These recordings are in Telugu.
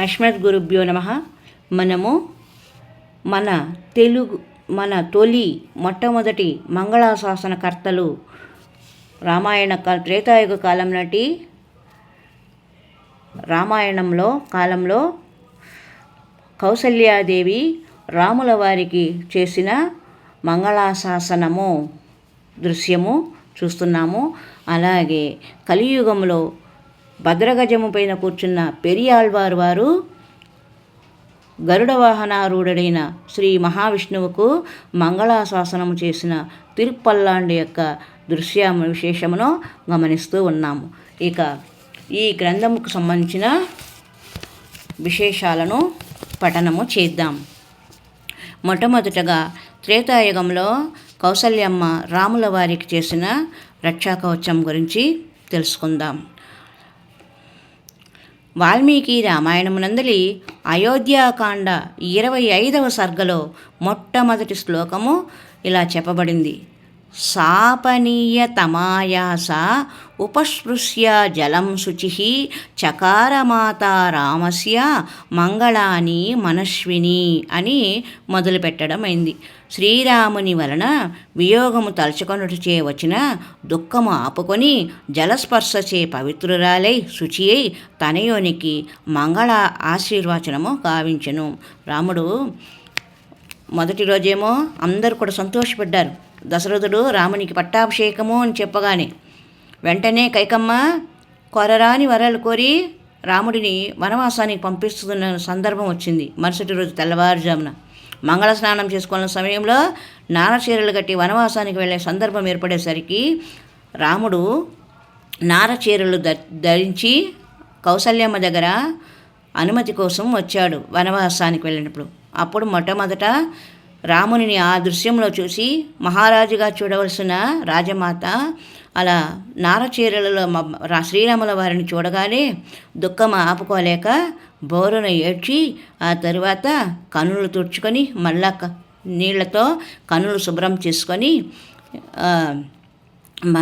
అస్మద్ గురుభ్యో నమ. మనము మన తెలుగు మన తొలి మొట్టమొదటి మంగళాశాసనకర్తలు రామాయణ కాల త్రేతాయుగ కాలం నాటి రామాయణంలో కాలంలో కౌసల్యాదేవి రాముల వారికి చేసిన మంగళాశాసనము దృశ్యము చూస్తున్నాము. అలాగే కలియుగంలో భద్రగజము పైన కూర్చున్న పెరియాళ్వారు వారు గరుడ వాహనారూఢుడైన శ్రీ మహావిష్ణువుకు మంగళాశాసనము చేసిన తిరుపల్లాండి యొక్క దృశ్య విశేషమును గమనిస్తూ ఉన్నాము. ఇక ఈ గ్రంథముకు సంబంధించిన విశేషాలను పఠనము చేద్దాం. మొట్టమొదటగా త్రేతాయుగంలో కౌసల్యమ్మ రాముల వారికి చేసిన రక్షాకవచం గురించి తెలుసుకుందాం. వాల్మీకి రామాయణమునందలి అయోధ్యాకాండ ఇరవై ఐదవ సర్గలో మొట్టమొదటి శ్లోకము ఇలా చెప్పబడింది. సాపనీయ తమాయాస ఉపస్పృశ్య జలం శుచి చకారమాత రామస్య మంగళాని మనస్విని అని మొదలుపెట్టడం అయింది శ్రీరాముని వలన వియోగము తలుచుకొనుటచే వచ్చిన దుఃఖము ఆపుకొని జలస్పర్శచే పవిత్రురాలై శుచి అయి తనయోనికి మంగళ ఆశీర్వచనము గావించెను. రాముడు మొదటి రోజేమో అందరూ కూడా సంతోషపడ్డారు. దశరథుడు రామునికి పట్టాభిషేకము అని చెప్పగానే వెంటనే కైకమ్మ కొరరాని వరాలు కోరి రాముడిని వనవాసానికి పంపిస్తున్న సందర్భం వచ్చింది. మరుసటి రోజు తెల్లవారుజామున మంగళ స్నానం చేసుకున్న సమయంలో నారచీరలు కట్టి వనవాసానికి వెళ్ళే సందర్భం ఏర్పడేసరికి రాముడు నారచీరలు ధరించి కౌసల్యమ్మ దగ్గర అనుమతి కోసం వచ్చాడు వనవాసానికి వెళ్ళినప్పుడు. అప్పుడు మొట్టమొదట రామునిని ఆ దృశ్యంలో చూసి మహారాజుగా చూడవలసిన రాజమాత అలా నారచీరలలో శ్రీరాముల వారిని చూడగానే దుఃఖం ఆపుకోలేక బోరున ఏడ్చి ఆ తరువాత కనులు తుడుచుకొని మళ్ళా నీళ్ళతో కనులు శుభ్రం చేసుకొని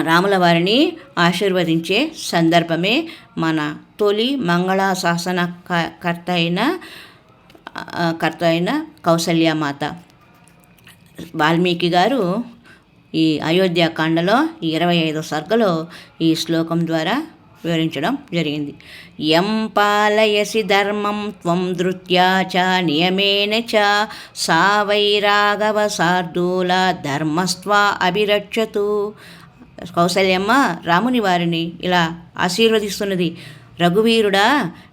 రాముల వారిని ఆశీర్వదించే సందర్భమే మన తొలి మంగళ శాసన కర్త అయిన కర్త అయిన కౌసల్యమాత వాల్మీకి గారు ఈ అయోధ్యాకాండలో ఇరవై ఐదో సర్గలో ఈ శ్లోకం ద్వారా వివరించడం జరిగింది. ఎం పాలయసి ధర్మం త్వం ధృత్యా చ నియమేన చ సా వైరాఘవ సార్దూల ధర్మస్త్వ అభిరక్షతు. కౌసల్యమ్మ రాముని వారిని ఇలా ఆశీర్వదిస్తున్నది. రఘువీరుడా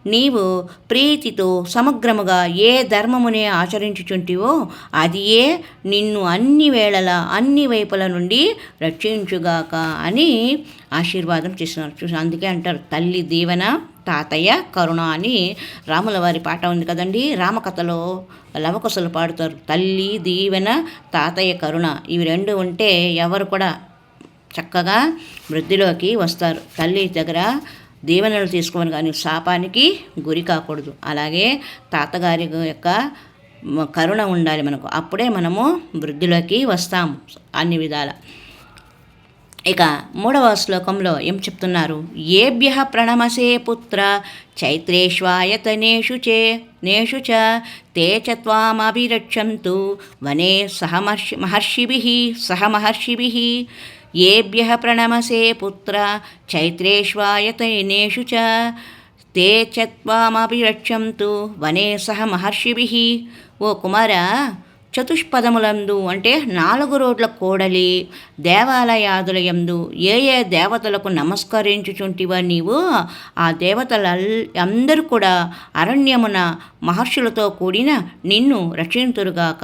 నీవు ప్రీతితో సమగ్రముగా ఏ ధర్మమునే ఆచరించుచుంటివో అది ఏ నిన్ను అన్ని వేళల అన్ని వైపుల నుండి రక్షించుగాక అని ఆశీర్వాదం చేస్తున్నారు. చూసి అందుకే అంటారు తల్లి దీవెన తాతయ్య కరుణ అని రాముల వారి పాట ఉంది కదండి. రామకథలో లవకొసలు పాడుతారు తల్లి దీవెన తాతయ్య కరుణ ఇవి రెండు ఉంటే ఎవరు కూడా చక్కగా వృద్ధిలోకి వస్తారు. తల్లి దగ్గర దీవెనలు తీసుకోవాలి కానీ శాపానికి గురి కాకూడదు. అలాగే తాతగారి యొక్క కరుణ ఉండాలి మనకు. అప్పుడే మనము వృద్ధిలోకి వస్తాము అన్ని విధాల. ఇక మూడవ శ్లోకంలో ఏం చెప్తున్నారు? ఏభ్య ప్రణమసే పుత్ర చైత్రేష్వాయతనేషు చే నేషు చ తే చ వనే వనే సహమర్షి మహర్షిభి సహ మహర్షిభి. ఏభ్య ప్రణమసే పుత్ర చైత్రేష్వాయతైనేషు చ తే చత్వామభిరక్షంతు వనే సహ మహర్షిభి ఓ కుమార చతుష్పదములందు అంటే నాలుగు రోడ్ల కోడలి దేవాలయాదులయందు ఏ ఏ దేవతలకు నమస్కరించుచుంటివా నీవు? ఆ దేవతల అందరూ కూడా అరణ్యమున మహర్షులతో కూడిన నిన్ను రక్షింతురుగాక.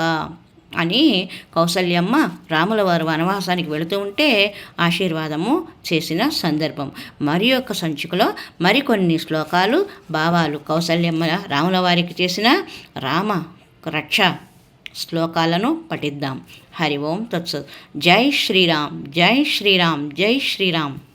అని కౌసల్యమ్మ రాముల వారు వనవాసానికి వెళుతూ ఉంటే ఆశీర్వాదము చేసిన సందర్భం. మరి యొక్క సంచికలో మరికొన్ని శ్లోకాలు భావాలు కౌసల్యమ్మ రాముల వారికి చేసిన రామ రక్ష శ్లోకాలను పఠిద్దాం. హరి ఓం తత్సత్. జై శ్రీరామ్ జై శ్రీరామ్ జై శ్రీరామ్.